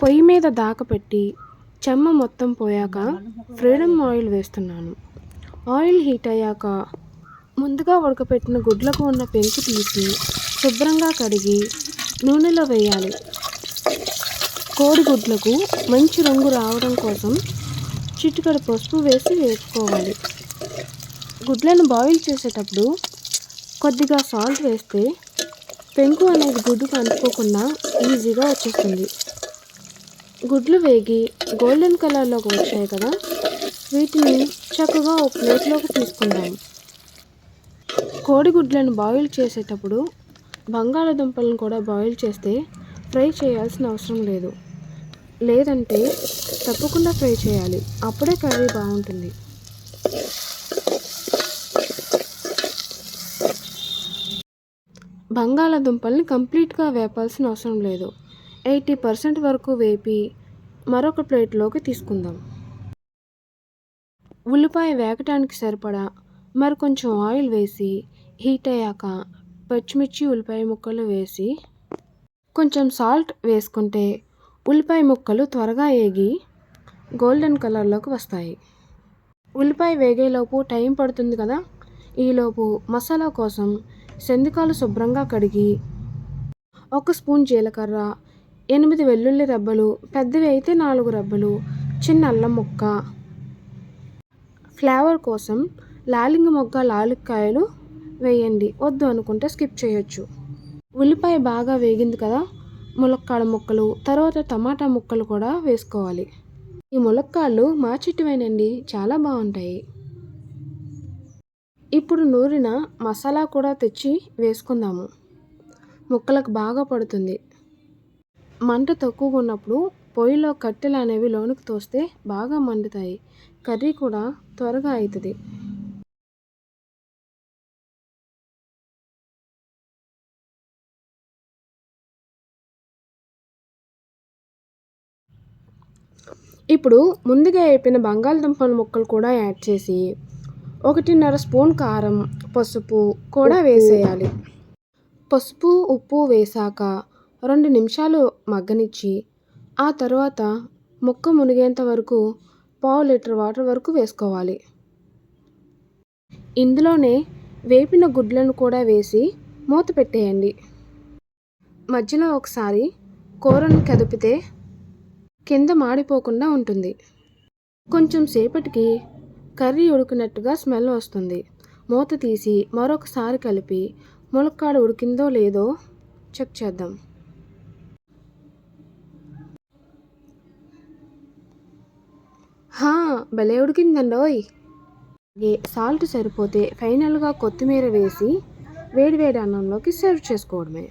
పొయ్యి మీద దాకపెట్టి చెమ్మ మొత్తం పోయాక ఫ్రీడమ్ ఆయిల్ వేస్తున్నాను. ఆయిల్ హీట్ అయ్యాక ముందుగా ఉడకపెట్టిన గుడ్లకు ఉన్న పెంకు తీసి శుభ్రంగా కడిగి నూనెలో వేయాలి. కోడిగుడ్లకు మంచి రంగు రావడం కోసం చిటికెడు పసుపు వేసి వేసుకోవాలి గుడ్లను బాయిల్ చేసేటప్పుడు కొద్దిగా సాల్ట్ వేస్తే పెంకు అనేది గుడ్డుకు అంటుకోకుండా ఈజీగా వచ్చేస్తుంది. గుడ్లు వేగి గోల్డెన్ కలర్లోకి వచ్చాయి కదా. వీటిని చక్కగా ఒక ప్లేట్లోకి తీసుకుందాం. కోడిగుడ్లను బాయిల్ చేసేటప్పుడు బంగాళాదుంపలను కూడా బాయిల్ చేస్తే ఫ్రై చేయాల్సిన అవసరం లేదు. లేదంటే తప్పకుండా ఫ్రై చేయాలి. అప్పుడే కర్రీ బాగుంటుంది. బంగాళాదుంపల్ని కంప్లీట్గా వేపాల్సిన అవసరం లేదు. ఎయిటీ పర్సెంట్ వరకు వేపి మరొక ప్లేట్లోకి తీసుకుందాం. ఉల్లిపాయ వేగటానికి సరిపడా మరి కొంచెం ఆయిల్ వేసి హీట్ అయ్యాక పచ్చిమిర్చి ఉల్లిపాయ ముక్కలు వేసి కొంచెం సాల్ట్ వేసుకుంటే ఉల్లిపాయ ముక్కలు త్వరగా ఏగి గోల్డెన్ కలర్లోకి వస్తాయి. ఉల్లిపాయ వేగేలోపు టైం పడుతుంది కదా? ఈలోపు మసాలా కోసం సెందికాలు శుభ్రంగా కడిగి ఒక స్పూన్ జీలకర్ర ఎనిమిది వెల్లుల్లి రెబ్బలు పెద్దవి అయితే నాలుగు రెబ్బలు చిన్న అల్లం ముక్క. ఫ్లేవర్ కోసం లాలింగ మొగ్గ లాలిక్కాయలు వేయండి. వద్దు అనుకుంటే స్కిప్ చేయొచ్చు. ఉల్లిపాయ బాగా వేగింది కదా ములక్కాడ ముక్కలు తర్వాత టమాటా ముక్కలు కూడా వేసుకోవాలి. ఈ ములక్కాళ్ళు మా చెట్టువేనండి చాలా బాగుంటాయి. ఇప్పుడు నూరిన మసాలా కూడా తెచ్చి వేసుకుందాము. ముక్కలకు బాగా పడుతుంది. మంట తక్కువగా ఉన్నప్పుడు పొయ్యిలో కట్టెలు అనేవి లోనికి తోస్తే బాగా మండుతాయి. కర్రీ కూడా త్వరగా అవుతుంది ఇప్పుడు ముందుగా వేపిన బంగాళదుంపల ముక్కలు కూడా యాడ్ చేసి ఒకటిన్నర స్పూన్ కారం పసుపు కూడా వేసేయాలి. పసుపు ఉప్పు వేసాక రెండు నిమిషాలు మగ్గనిచ్చి ఆ తర్వాత ముక్క మునిగేంత వరకు పావు లీటర్ వాటర్ వరకు వేసుకోవాలి. ఇందులోనే వేపిన గుడ్లను కూడా వేసి మూత పెట్టేయండి. మధ్యలో ఒకసారి కూరను కదిపితే కింద మాడిపోకుండా ఉంటుంది. కొంచెం సేపటికి కర్రీ ఉడికినట్టుగా స్మెల్ వస్తుంది. మూత తీసి మరొకసారి కలిపి ములక్కాడ ఉడికిందో లేదో చెక్ చేద్దాం. భలే ఉడికిందండోయ్ సాల్ట్ సరిపోతే ఫైనల్గా కొత్తిమీర వేసి వేడివేడి అన్నంలోకి సర్వ్ చేసుకోవడమే.